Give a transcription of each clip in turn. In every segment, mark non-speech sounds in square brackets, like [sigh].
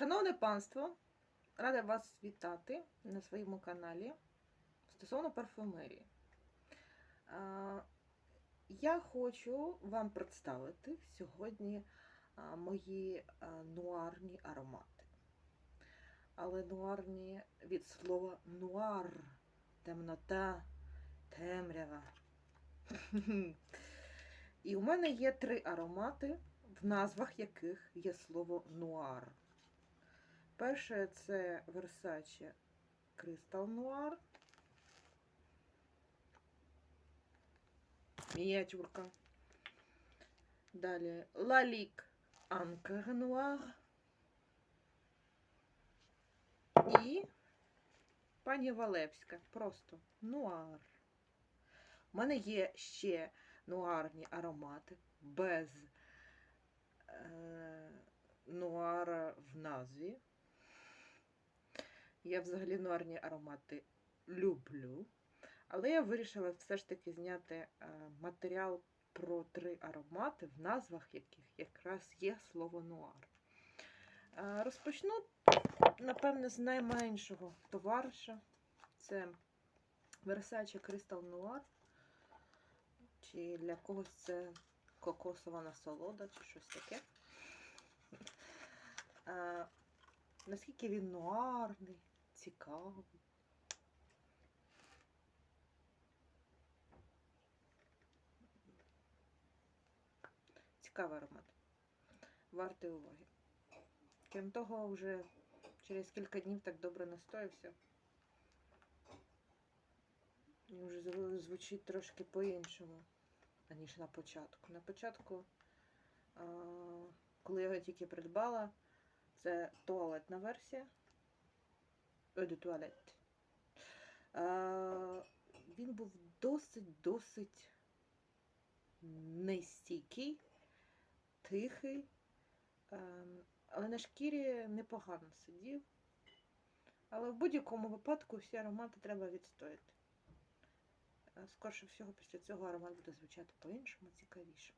Шановне панство, рада вас вітати на своєму каналі стосовно парфумерії. Я хочу вам представити сьогодні мої нуарні аромати. Але нуарні від слова нуар, темнота, темрява. І у мене є три аромати, в назвах яких є слово нуар. Перше це Versace Crystal Noir. Мініатюрка. Далі Lalique Anker Noir. І пані Валевська. Просто нуар. У мене є ще нуарні аромати без е, нуара в назві. Я взагалі нуарні аромати люблю. Але я вирішила все ж таки зняти е, матеріал про три аромати, в назвах яких якраз є слово нуар. Е, Розпочну, напевне, з найменшого товариша. Це Versace Crystal Noir. Чи для когось це кокосова насолода, чи щось таке. Е, Наскільки він нуарний, цікавий. Цікавий аромат. Вартий уваги. Крім того, вже через кілька днів так добре настоявся. І вже звучить трошки по-іншому, аніж на початку. На початку, коли я його тільки придбала, це туалетна версія. De toilette. А, Він був досить-досить нестійкий, тихий, ем, але на шкірі непогано сидів. Але в будь-якому випадку всі аромати треба відстояти. Е, Скорше всього, після цього аромат буде звучати по-іншому, цікавіше.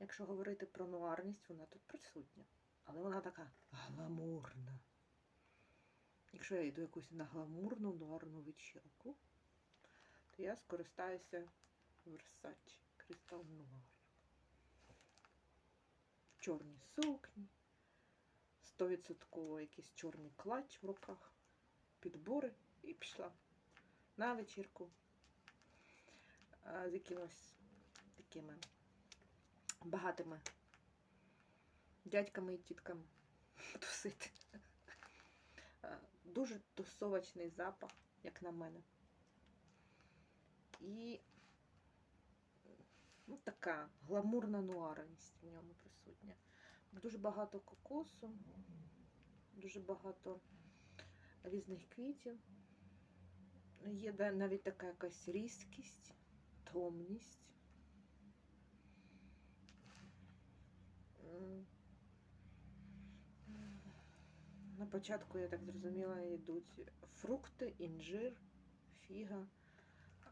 Якщо говорити про нуарність, вона тут присутня. Але вона така гламурна. Якщо я йду якусь на гламурну нуарну вечірку, то я скористаюся Versace Noir. В чорній сукні, 100% якийсь чорний клач в руках, підбори і пішла на вечірку з якимось такими багатими дядьками і тітками [laughs] тусити. Дуже тусовочний запах, як на мене. І ну, така гламурна нуарність в ньому присутня. Дуже багато кокосу, дуже багато різних квітів. Є навіть така якась різкість, томність. М. На початку, я так зрозуміла, йдуть фрукти, інжир, фіга,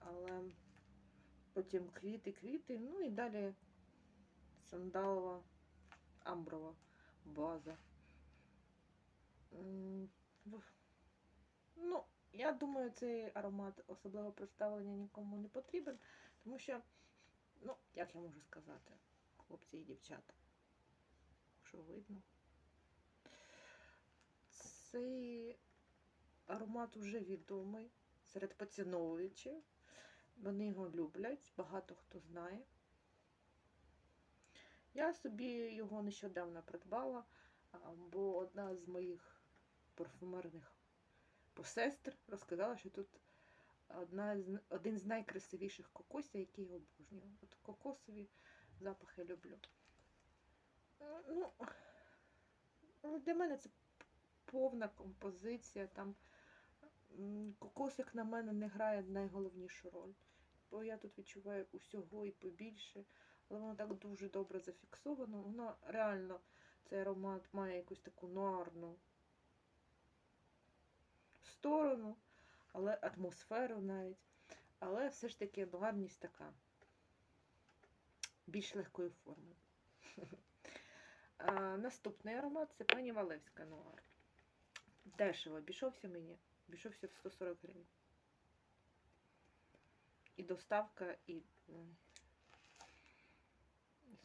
але потім квіти, квіти, ну і далі сандалова, амброва база. Ну, я думаю, цей аромат особливо представлення нікому не потрібен, тому що, ну, як я можу сказати, хлопці і дівчата, що видно. Цей аромат вже відомий серед поціновувачів. Вони його люблять, багато хто знає. Я собі його нещодавно придбала, бо одна з моїх парфумерних посестр розказала, що тут одна з, один з найкрасивіших кокосів, який я обожнюю. От кокосові запахи люблю. Ну, для мене це повна композиція. Там кокос, як на мене, не грає найголовнішу роль. Бо я тут відчуваю усього і побільше, але воно так дуже добре зафіксовано. Воно реально, цей аромат має якусь таку нуарну сторону, але атмосферу навіть. Але все ж таки нуарність така більш легкої форми. [laughs] Наступний аромат це пані Валевська Нуар. Дешево обійшовся мені. Обійшовся в 140 гривень. І доставка, і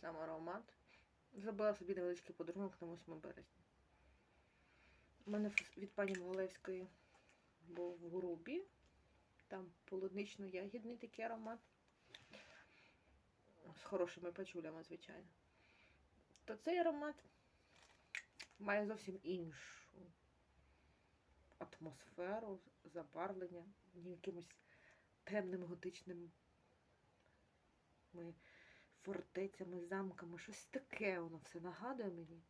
сам аромат. Зробила собі невеличкий подарунок на 8 березня. У мене від пані Валевської був в грубі. Там полунично-ягідний такий аромат. З хорошими пачулями, звичайно. То цей аромат має зовсім іншу атмосферу, забарвлення, якимось темним готичним фортецями, замками, щось таке воно все нагадує мені.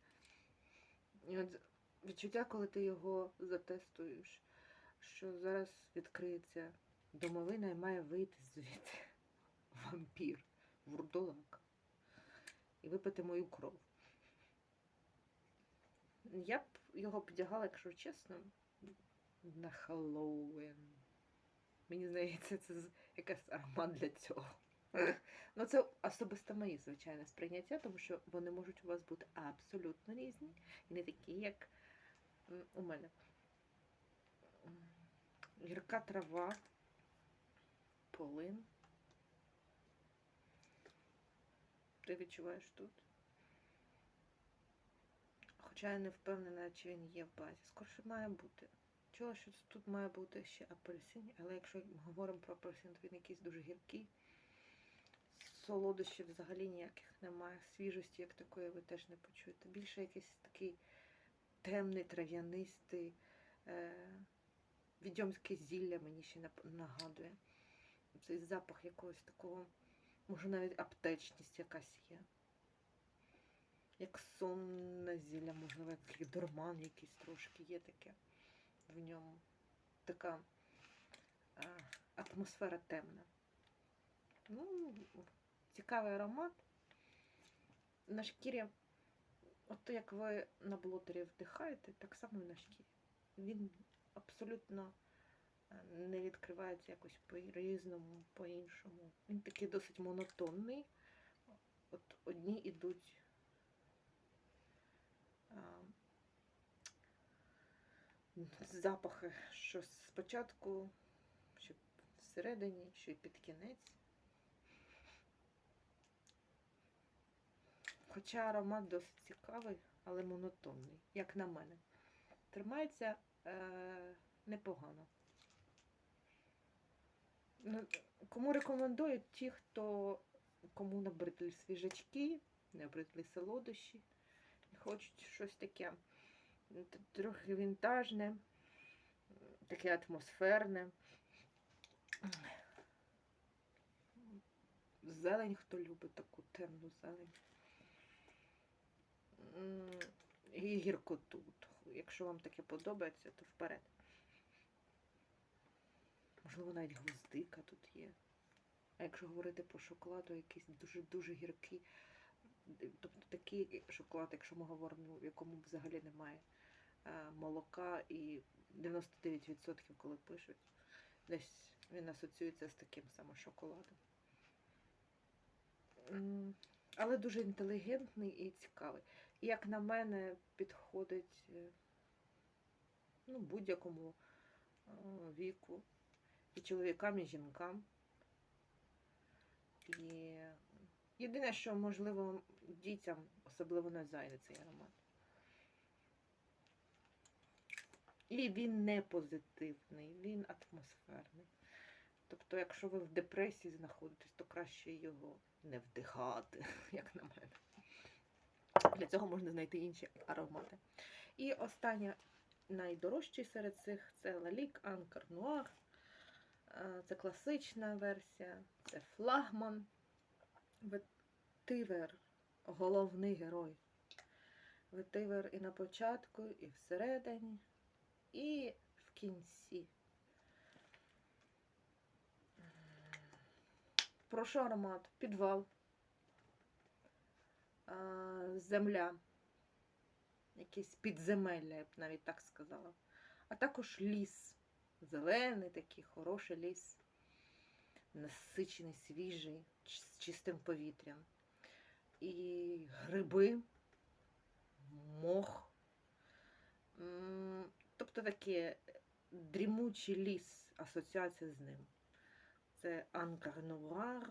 І от відчуття, коли ти його затестуєш, що зараз відкриється домовина і має вийти звідти вампір, вурдолак і випити мою кров. Я б його підягала, якщо чесно, на Хеллоуін. Мені здається, це якийсь аромат для цього. [laughs] Ну, це особисто мої, звичайно, сприйняття, тому що вони можуть у вас бути абсолютно різні і не такі, як у мене. Гірка трава, полин. Ти відчуваєш тут? Хоча я не впевнена, чи він є в базі. Скорше має бути. Чула, що тут має бути ще апельсин, але якщо ми говоримо про апельсин, то він якийсь дуже гіркий. Солодощів взагалі ніяких немає. Свіжості, як такої, ви теж не почуєте. Більше якийсь такий темний, трав'янистий, е- відьомське зілля мені ще нагадує. Цей запах якогось такого, може навіть аптечність якась є. Як сонне зілля, можливо, як дурман якийсь трошки є таке в ньому. Така а, атмосфера темна. Ну, цікавий аромат. На шкірі, от як ви на блотері вдихаєте, так само і на шкірі. Він абсолютно е, не відкривається якось по-різному, по-іншому. Він такий досить монотонний. От одні йдуть запахи, що спочатку, що всередині, що під кінець. Хоча аромат досить цікавий, але монотонний, як на мене. Тримається е, непогано. Ну, Кому рекомендую ті, хто кому набридли свіжачки, набридли солодощі, і хочуть щось таке трохи вінтажне, таке атмосферне. Зелень, хто любить таку темну зелень. І гіркоту. Якщо вам таке подобається, то вперед. Можливо, навіть гвоздика тут є. А якщо говорити про шоколад, то якийсь дуже-дуже гіркий. Тобто такий шоколад, якщо ми говоримо, в якому взагалі немає молока і 99%, коли пишуть, десь він асоціюється з таким саме шоколадом. Але дуже інтелігентний і цікавий. І, як на мене, підходить е, ну, будь-якому е, віку, і чоловікам, і жінкам. І єдине, що, можливо, дітям особливо не зайде цей аромат. І він не позитивний, він атмосферний. Тобто, якщо ви в депресії знаходитесь, то краще його не вдихати, [laughs] як на мене. Для цього можна знайти інші аромати. І останнє найдорожчий серед цих це Лалік Анкар Нуар. Е, Це класична версія, це флагман. Ветивер, головний герой. Ветивер і на початку, і всередині, і в кінці. Прошу аромат, підвал, земля, якесь підземелля, я б навіть так сказала. А також ліс. Зелений такий, хороший ліс, насичений, свіжий, з чистим повітрям. І гриби, мох. Тобто таке дрімучий ліс, асоціація з ним. Це Анкар Нуар,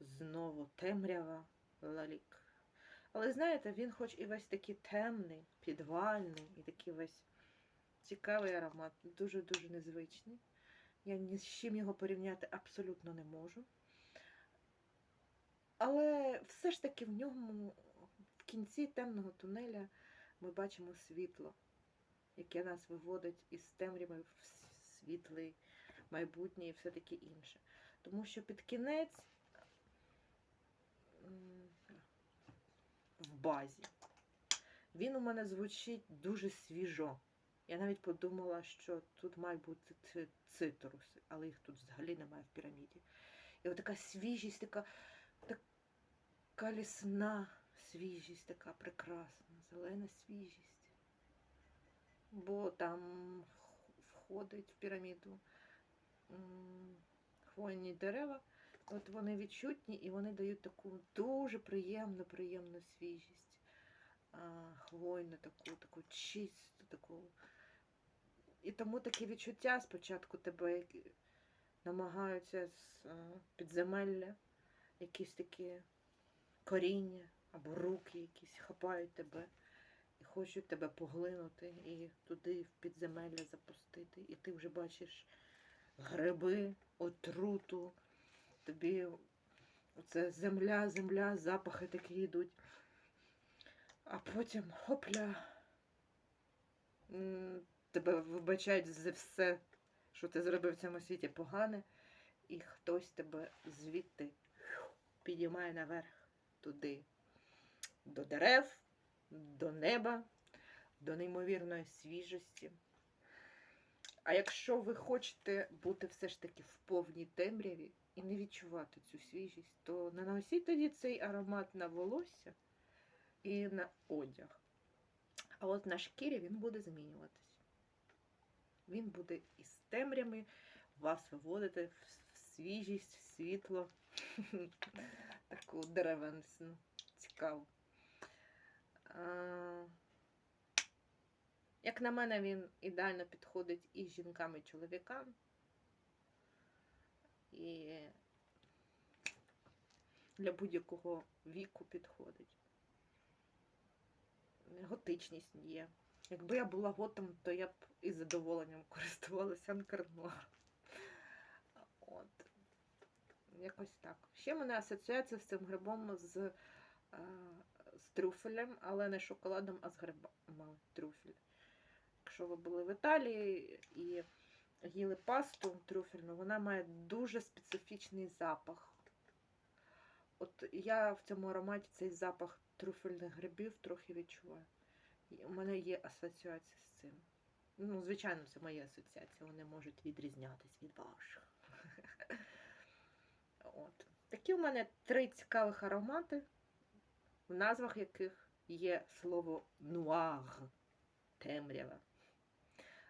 знову темрява, лалік. Але знаєте, він хоч і весь такий темний, підвальний, і такий весь цікавий аромат, дуже-дуже незвичний. Я ні з чим його порівняти абсолютно не можу. Але все ж таки в ньому, в кінці темного тунеля, ми бачимо світло, яке нас виводить із темряви в світлий майбутнє і все таке інше. Тому що під кінець в базі він у мене звучить дуже свіжо. Я навіть подумала, що тут мають бути ци- цитруси, але їх тут взагалі немає в піраміді. І от така свіжість, така, така лісна свіжість, така прекрасна, зелена свіжість. Бо там входить в піраміду хвойні дерева. От вони відчутні і вони дають таку дуже приємну, приємну свіжість. Хвойну таку, таку чисту, таку. І тому такі відчуття спочатку тебе намагаються з е, підземелля, якісь такі коріння або руки якісь хапають тебе хочуть тебе поглинути і туди в підземелля запустити. І ти вже бачиш гриби, отруту, тобі оце земля, земля, запахи такі йдуть. А потім хопля. Тебе вибачають за все, що ти зробив в цьому світі погане, і хтось тебе звідти підіймає наверх туди, до дерев, до неба, до неймовірної свіжості. А якщо ви хочете бути все ж таки в повній темряві і не відчувати цю свіжість, то наносіть тоді цей аромат на волосся і на одяг. А от на шкірі він буде змінюватись. Він буде із темрями вас виводити в свіжість, в світло, [laughs] таку деревенсну, цікаву. А, Як на мене, він ідеально підходить і жінкам, і чоловікам. І для будь-якого віку підходить. Готичність є. Якби я була готом, то я б із задоволенням користувалася анкарнуаром. От. Якось так. Ще мене асоціація з цим грибом з, е, з трюфелем, але не шоколадом, а з грибами трюфель. Якщо ви були в Італії і їли пасту трюфельну, вона має дуже специфічний запах. От я в цьому ароматі цей запах трюфельних грибів трохи відчуваю. У мене є асоціація з цим. Ну, звичайно, це мої асоціації, вони можуть відрізнятись від ваших. [laughs] От. Такі у мене три цікавих аромати, в назвах яких є слово нуар, темрява.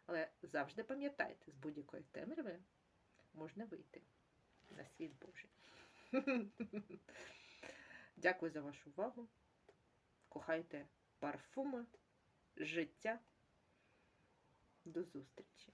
Але завжди пам'ятайте, з будь-якої темряви можна вийти на світ Божий. [laughs] Дякую за вашу увагу. Кохайте парфуми, життя. До зустрічі!